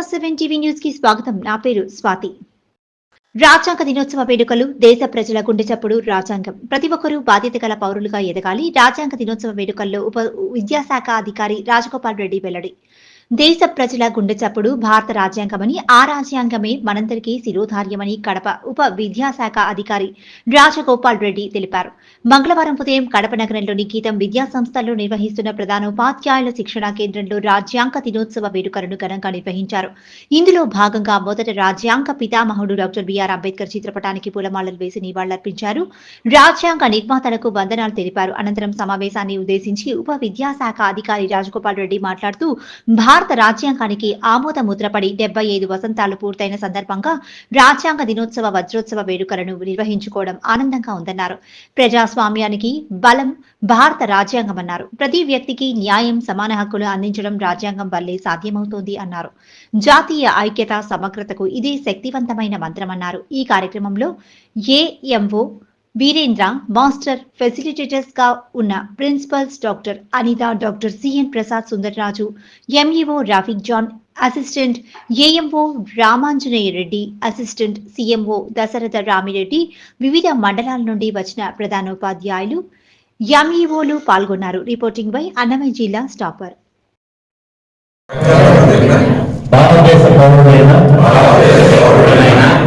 Seven TV న్యూస్కి స్వాగతం. నా పేరు స్వాతి. రాజ్యాంగ దినోత్సవ వేడుకలు దేశ ప్రజల గుండె చప్పుడు రాజ్యాంగం. ప్రతి ఒక్కరూ బాధ్యత గల పౌరులుగా ఎదగాలి. రాజ్యాంగ దినోత్సవ వేడుకల్లో ఉప విద్యాశాఖ అధికారి రాజగోపాల్ రెడ్డి వెల్లడి. దేశ ప్రజల గుండె చప్పుడు భారత రాజ్యాంగమని ఆ రాజ్యాంగమే మనందరికీ శిరోధార్యమని కడప ఉప విద్యాశాఖ అధికారి రాజగోపాల్ రెడ్డి తెలిపారు. మంగళవారం ఉదయం కడప నగరంలోని గీతం విద్యా సంస్థల్లో నిర్వహిస్తున్న ప్రధాన ఉపాధ్యాయుల శిక్షణా కేంద్రంలో రాజ్యాంగ దినోత్సవ వేడుకలను ఘనంగా నిర్వహించారు. ఇందులో భాగంగా మొదట రాజ్యాంగ పితామహుడు డాక్టర్ బిఆర్ అంబేద్కర్ చిత్రపటానికి పూలమాలలు వేసి నివాళులర్పించారు. రాజ్యాంగ నిర్మాతలకు వందనాలు తెలిపారు. అనంతరం సమావేశాన్ని ఉద్దేశించి ఉప విద్యాశాఖ అధికారి రాజగోపాల్ రెడ్డి మాట్లాడుతూ భారత రాజ్యాంగానికి ఆమోద ముద్రపడి డెబ్బై ఐదు వసంతాలు పూర్తయిన సందర్భంగా రాజ్యాంగ దినోత్సవ వజ్రోత్సవ వేడుకలను నిర్వహించుకోవడం ఆనందంగా ఉందన్నారు. ప్రజాస్వామ్యానికి బలం భారత రాజ్యాంగమన్నారు. ప్రతి వ్యక్తికి న్యాయం సమాన హక్కులు అందించడం రాజ్యాంగం వల్లే సాధ్యమవుతోంది అన్నారు. జాతీయ ఐక్యత సమగ్రతకు ఇది శక్తివంతమైన మంత్రమన్నారు. ఈ కార్యక్రమంలో ఏఎంఓ వీరేంద్ర మాస్టర్ ఫెసిలిటేటర్స్గా ఉన్న principals doctor Anitha doctor CN Prasad Sundararaju MEO Rafiq John assistant AMO Ramanjaneya Reddy assistant CMO Dasaratha Ramireddy వివిధ మండలాల నుండి వచ్చిన ప్రధానోపాధ్యాయులు ఎంఈఓలు పాల్గొన్నారు. రిపోర్టింగ్ బై అన్నమయ్య జిల్లా స్టాపర్. భారతదేశ పౌరుడైన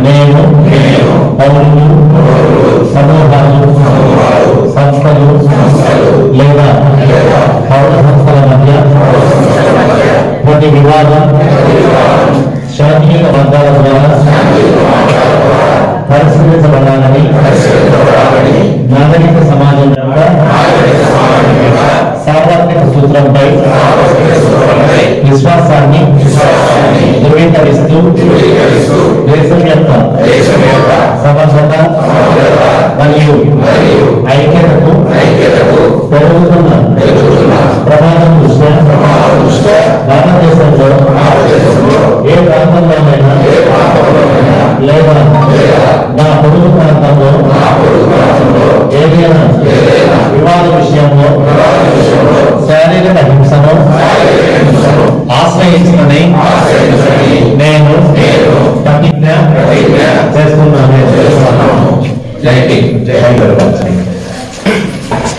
నేను పౌరులు సమూహాలు సంస్థలు లేదా పౌర సంస్థల మధ్య ప్రతి వివాదం శాంతియుత వర్గాల ద్వారా పరిశీలించబడాలని నాగరిక సమాజం యొక్క సార్వత్రిక సూత్రంపై విశ్వాస భారతదేశంలో ఏ ప్రాంతంలోనైనా లేదా నా పొరుగు ప్రాంతంలో ఏదైనా వివాద విషయంలో శారీరక హింసను ఆశ్రయించనని నేను ప్రతిజ్ఞ చేస్తున్నాను. జై జై